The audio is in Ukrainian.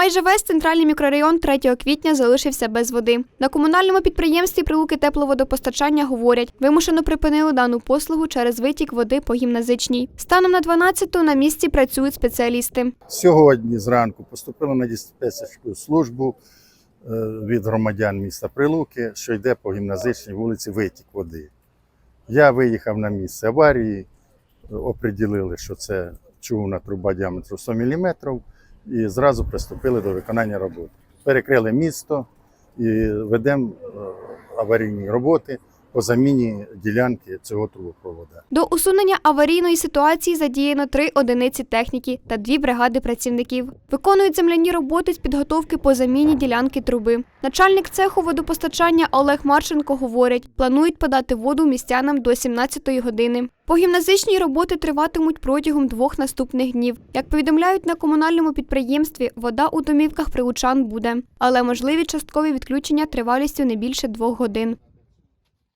Майже весь центральний мікрорайон 3 квітня залишився без води. На комунальному підприємстві прилуки тепловодопостачання говорять, вимушено припинили дану послугу через витік води по гімназичній. Станом на 12-ту на місці працюють спеціалісти. Сьогодні зранку поступило на диспетчерську службу е, від громадян міста Прилуки, що йде по гімназичній вулиці витік води. Я виїхав на місце аварії, е, оприділили, що це чугунна труба діаметру 100 мм, і зразу приступили до виконання роботи. Перекрили місто і ведемо е, аварійні роботи по заміні ділянки цього трубопроводу. До усунення аварійної ситуації задіяно три одиниці техніки та дві бригади працівників. Виконують земляні роботи з підготовки по заміні ділянки труби. Начальник цеху водопостачання Олег Марченко говорить, планують подати воду містянам до 17-ї години. По гімназичній роботи триватимуть протягом двох наступних днів. Як повідомляють на комунальному підприємстві, вода у домівках прилучан буде, але можливі часткові відключення тривалістю не більше двох годин.